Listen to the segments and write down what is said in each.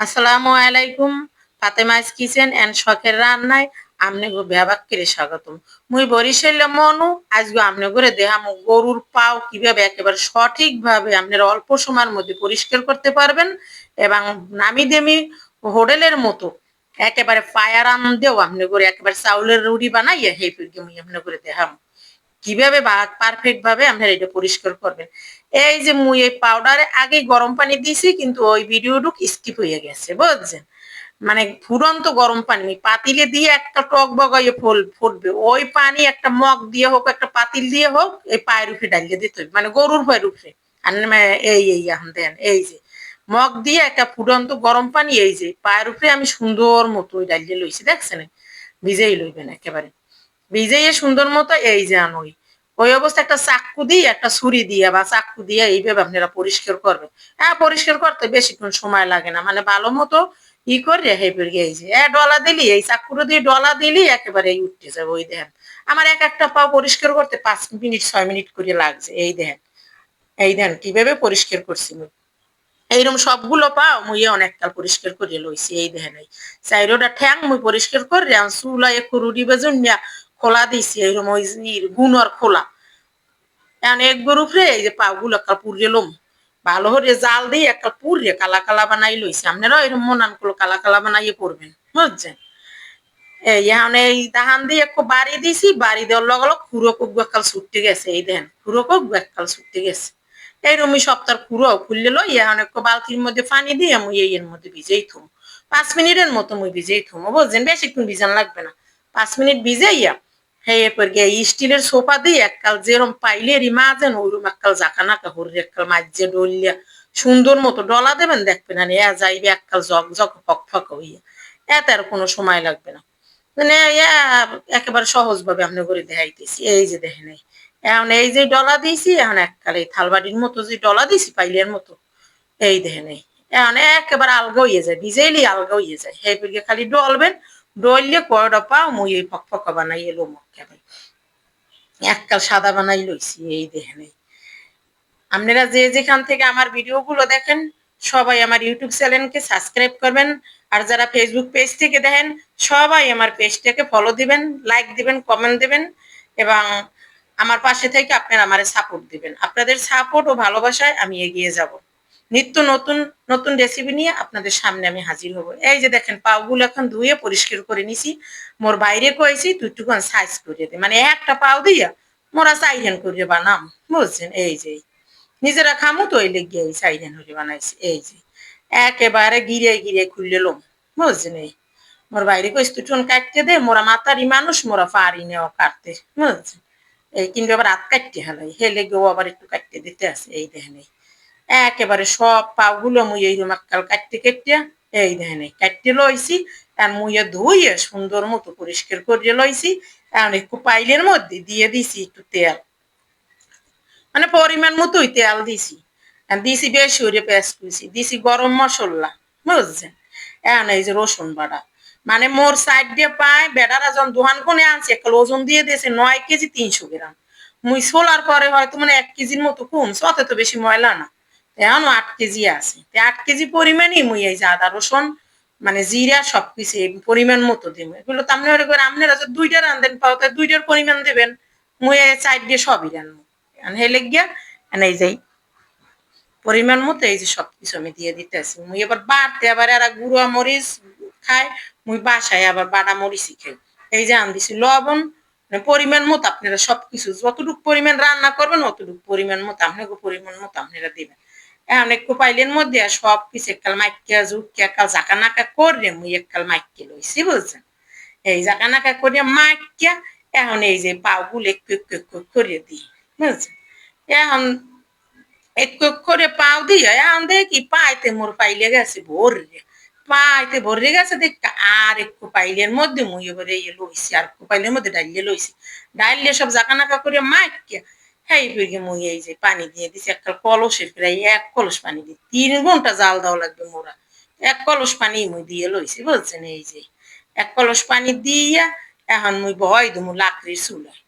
আসসালামু আলাইকুম ফাতেমাইস kitchen and শখের রান্নায় আমনে গো ব্যাবাক করে স্বাগতম। মুই বরিশাল মনু আজকে আমনে করে দেহাম গরুর পাও কীভাবে একেবারে সঠিক ভাবে আপনারা অল্প সময়ের মধ্যে পরিষ্কার করতে পারবেন এবং নামি দেমি হোটেলের মতো একেবারে আম দেও আপনি করে একেবারে চাউলের রুটি বানাইয়া হেই ফিরকে আপনি করে দেহাম। কীভাবে পারফেক্ট ভাবে আপনারা এটা পরিষ্কার করবেন। এই যে মুই এই পাউডারে আগে গরম পানি দিছি কিন্তু ওই ভিডিওটুক স্কিপ হয়ে গেছে, বুঝছেন? মানে ফুরন্ত গরম পানি পাতিলে দিয়ে একটা টক বগাইয়ে ফুল, ফুটবে। ওই পানি একটা মগ দিয়ে হোক, একটা পাতিল দিয়ে হোক, এই পায়ের উপরে ডালিয়ে দিতে হবে মানে গরুর পায়ের উপরে। আর এই এই, এখন দেন, এই যে মগ দিয়ে একটা ফুটন্ত গরম পানি, এই যে পায়ের উপরে আমি সুন্দর মতো ডালিয়ে লইছি, দেখছেন? ভিজেই লইবেন একেবারে। ভিজাইয়ে সুন্দর মতো এই যে আনই ওই অবস্থা একটা চাক্কু দিয়ে, একটা ছুরি দিয়ে বা চাক্কু দিয়ে এইভাবে আপনারা পরিষ্কার করবেন। হ্যাঁ পরিষ্কার করতে বেশিক্ষণ সময় লাগে না। মানে ভালো মতো ই করে হেপের এই যে। এ ডলা দিলি, এই চাক্কুটা দিয়ে ডলা দিলি, একেবারে এই উঠতে যাবে ওই দেখেন আমার এক একটা পা পরিষ্কার করতে পাঁচ মিনিট, ছয় মিনিট করে লাগছে এই দেখেন এই দেন কীভাবে পরিষ্কার করছি এইরকম সবগুলো পাও মুই অনেককাল পরিষ্কার করে লইছি এই দেখেন এই চাইরোটা ঠ্যাং মুই পরিষ্কার করে চুলা একটু রুটি বেজন খোলা দিছি এইরকম ওই গুণর খোলা। এখন এক গরু ফ্রে, এই যে পাগুলো একটা পুড়িয়ে লোম। ভালো হরে জাল দিয়ে একটা পুড়িয়ে কালা কালা বানাই লইছে। আপনারা এরকম মনান করল কালা কালা বানাইয়ে পড়বেন, বুঝছেন? এই এখন এই দাহান দিয়ে একটু বাড়ি দিছি, বাড়ি দেওয়ার খুঁড়ো কুক বেকাল ছুটতে গেছে, এই দেন, খুঁড়ো কুক বেকাল ছুটতে গেছে। এইরকমই সপ্তাহ খুঁড়ো খুললে লই এখন একটু বালতির মধ্যে পানি দিয়ে আমি এর মধ্যে ভিজেই থুম। পাঁচ মিনিটের মতো ভিজেই থুম, বুঝছেন? বেশিক্ষণ ভিজান লাগবে না। পাঁচ মিনিট ভিজাইয়া হ্যাঁ এরপর গিয়ে স্টিলের সোফা দিয়ে এককাল যেরম পাইলে রি মাজেন ওইরকম এককাল জাকা নাকা এককাল মাঝে ডলিয়া সুন্দর মতো ডলা দেবেন, দেখবেন এ যাইবে এককাল জগ জগ ফক ফক হইয়া। এত আর কোনো সময় লাগবে না। মানে একেবারে সহজ ভাবে আপনি করে দেখাইতেছি, এই যে দেখেন এখন এই যে ডলা দিয়েছি, এখন এককাল থালবাড়ির মতো যে ডলা দিছি পাইলের মতো, এই দেখেন এখন একেবারে আলগা হইয়ে যায় ভিজেইলি আলগা হইয়ে যায়। হে খালি ডলবেন ডললে কয়টা পাও, মুই এই ফক ফকা বানাই এলো কেবল এককাল সাদা বানাই লইছি, এই দেখেন আপনারা যে যেখান থেকে আমার ভিডিওগুলো দেখেন, সবাই আমার ইউটিউব চ্যানেলকে সাবস্ক্রাইব করবেন। আর যারা ফেসবুক পেজ থেকে দেখেন, সবাই আমার পেজটাকে ফলো দিবেন লাইক দিবেন কমেন্ট দিবেন এবং আমার পাশে থেকে আপনারা আমার সাপোর্ট দিবেন। আপনাদের সাপোর্ট ও ভালোবাসায় আমি এগিয়ে যাব। নিত্য নতুন নতুন রেসিপি নিয়ে আপনাদের সামনে আমি হাজির হব। এই যে দেখেন, পাওগুলো এখন ধুয়ে পরিষ্কার করে নিছি। মোর বাইরে কয়েছি দুটুকুন সাইজ করে দে। মানে একটা পাও দিয়া মোরা সাইজেন করে বানাম, বুঝছেন? এই যে, নিজেরা খামু তো ওই লেগে এই সাইজেন করে বানাইছি। এই যে, একেবারে গিরে গিরে খুললে লোম, বুঝছেন? এই, মোর বাইরে কইস টুন কাটতে দে? মোরা মাতারি মানুষ, মোরা পারি নেওয়া কাটতে বুঝছেন? এই, কিন্তু আবার হাত কাটতে হেলাই হেলে গেও আবার একটু কাটতে দিতে আছে। এই দেখেন, এই। একেবারে সব পাগুলো মুই এই রুমাক্কাল কাটতে কেটে এই দেখেন কাটতে লইছি, আর মুইয়া ধুইয়ে সুন্দর মতো পরিষ্কার করে লইছি এখন একটু পাইলের মধ্যে দিয়ে দিছি একটু তেল। মানে পরিমাণ মতোই তেল দিছি। দিছি বেশি করে পেঁয়াজ কুইছি, দিছি গরম মশলা, বুঝছেন? এখন এই যে রসুন বাটা। মানে মোর সাইড দিয়ে পায় বেড়ারা যখন দোহান কোনে আনছে একটা ওজন দিয়ে দিয়েছে, নয় কেজি তিনশো গ্রাম। মুই সোলার পরে হয়তো মানে এক কেজির মতো কমছে অত তো বেশি ময়লা না। এখনও আট কেজি আছে। আট কেজি পরিমাণই মুই এই যে আদা, রসুন মানে জিরা সবকিছু পরিমাণ মতো দেবো এগুলো তো আপনি আপনারা দুইটা রান্ধেন পাও দুইটার পরিমাণ দেবেন। মুই দিয়ে সবই হেলে গিয়া এই যাই পরিমাণ মতো এই যে সবকিছু আমি দিয়ে দিতে আসি মুই এবার বাড়তে আবার এরা গুঁড়া মরিচ খায় মুই বাসায় আবার বাড়া মরিচই খাই। এই যে আন দিছি লবণ মানে পরিমাণ মতো আপনারা সবকিছু যতটুকু পরিমাণ রান্না করবেন, অতটুকু পরিমাণ মতো, আপনাকে পরিমাণ মতো আপনারা দিবেন। এখন একটু পাইলের মধ্যে সব কিছু এককাল মাইকিয়া জুকিয়া একাল জাকা নাকা করে মুই এককাল মাইকে লইছি, বুঝছেন? এই জাকা নাকা করে মাইকিয়া এখন এই যে পাগুলো একটু একটু একটু করে দিই, বুঝছেন? এখন একটু করে পাও দিয়ে, এখন দেখি পাইতে মোর পাইলে গেছে ভরে, পাইতে ভরে গেছে দেখ আর একটু পাইলের মধ্যে মুই এবারে ইয়ে লইছি, আর একটু পাইলের মধ্যে ডাইলে লইছি। ডাইলে সব জাকা নাকা করে মাইকিয়া হেই ফিরে মুই এই যে পানি দিয়ে দিছি একটা কলসে প্রায় এক কলস পানি দিই তিন ঘণ্টা জাল দেওয়া লাগবে মোরা। এক কলস পানি মুই দিয়ে লইছি বলছেন এই যে। এক কলস পানি দিয়া এখন মুই ভয় দেবো লাকড়ির চুলায়।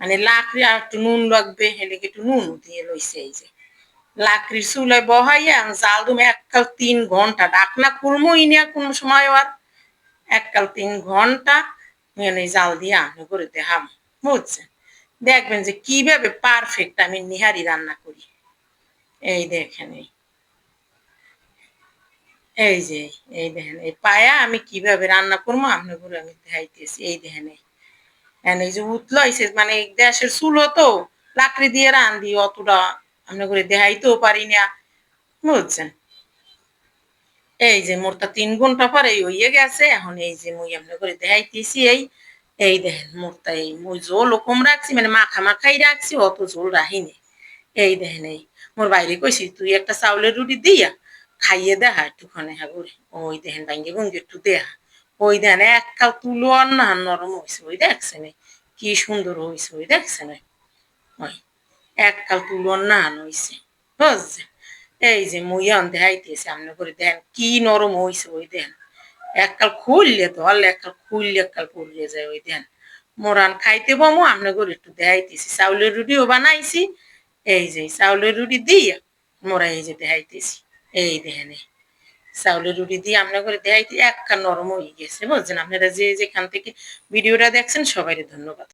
মানে লাকড়ি আর একটু নুন লাগবে, হেলে একটু নুন দিয়ে লইছে, এই যে। লাকড়ির চুলায় বহাইয়া জাল দুম, এককাল তিন ঘণ্টা। ডাকনা খুলমই না কোনো সময় আর। এককাল তিন ঘণ্টা মানে জাল দিয়ে আমি করে দেখাম, বুঝছেন। দেখবেন যে কীভাবে পারফেক্ট আমি নিহারি রান্না করি। এই দেখেন এই। এই যে, এই দেখেন, এই পায়া আমি কীভাবে রান্না করব আপনার করে আমি দেখাইতেছি। এই দেখেন এই। এই যে উতলো হয়েছে মানে গ্যাসের চুলো তো লাকড়ি দিয়ে রান্ধি অতটা আপনার করে দেখাইতেও পারি না। বুঝছেন? এই যে মোরটা তিন ঘণ্টা পরে হইয়ে গেছে, এখন এই যে মুই আপনার করে দেখাইতেছি এই। এই দেখেন মোরটা এই মুই জোল কম রাখছি মানে মাখা মাখাই রাখছি অত ঝোল রাখিনি। এই দেখেন এই মোর বাইরে কইছি তুই একটা চাউলের রুটি দিয়া খাইয়ে দেখা একটুখানে হ্যাঁ করে ওই দেখেন ভাঙ্গে ভঙ্গে একটু দেহা। ওই দেখেন এক কাল তুলো আর না নরম হয়েছে ওই দেখছেন এই, কি সুন্দর হয়েছে ওই দেখছেন এই, ওই এক কাল তুলো না হয়েছে বুঝছেন? এই যে মুইয়ান দেখাইতেছে আপনি করে দেন কি নরম হয়েছে ওই দেন এককাল খুললে তো হল এককাল খুললে এককাল পড়লে যায় ওই দেন। মোরান খাইতে বমো আমি করে একটু দেখাইতেছি। চাউলের রুটিও বানাইছি, এই যে চাউলের রুটি দিয়া মোরা এই যে দেখাইতেছি। এই দেখেন। চাউলের রুটি দিয়ে আমরা করে দেখাইতে একটা নরম হয়ে গেছে, বুঝছেন? আপনারা যে যেখান থেকে ভিডিওটা দেখছেন সবাই ধন্যবাদ।